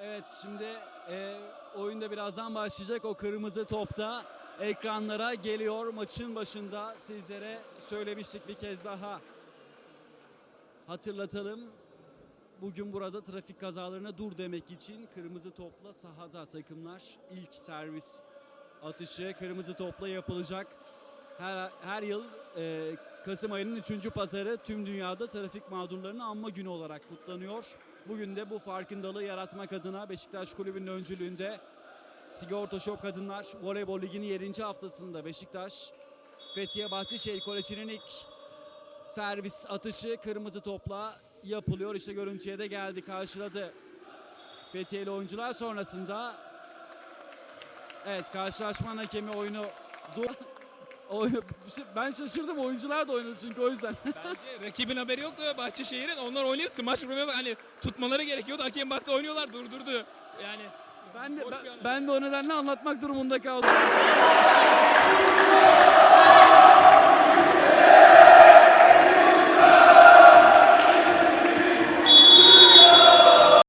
Evet şimdi e, oyunda birazdan başlayacak o kırmızı topta ekranlara geliyor. Maçın başında sizlere söylemiştik bir kez daha. Hatırlatalım. Bugün burada trafik kazalarına dur demek için kırmızı topla sahada takımlar ilk servis atışı kırmızı topla yapılacak. Her, her yıl e, Kasım ayının 3. pazarı tüm dünyada trafik mağdurlarını anma günü olarak kutlanıyor. Bugün de bu farkındalığı yaratmak adına Beşiktaş Kulübü'nün öncülüğünde Sigorta Şok Kadınlar Voleybol Ligi'nin 7. haftasında Beşiktaş Fethiye Bahçeşehir Koleji'nin ilk servis atışı kırmızı topla yapılıyor. İşte görüntüye de geldi karşıladı Fethiyeli oyuncular sonrasında evet karşılaşma hakemi oyunu dur ben şaşırdım oyuncular da oynadı çünkü o yüzden. Bence rakibin haberi yoktu ya Bahçeşehir'in. Onlar oynayıp smaç vurmaya hani tutmaları gerekiyordu. Hakem baktı oynuyorlar durdurdu. Yani Ben de ben, ben de o nedenle anlatmak durumunda kaldım.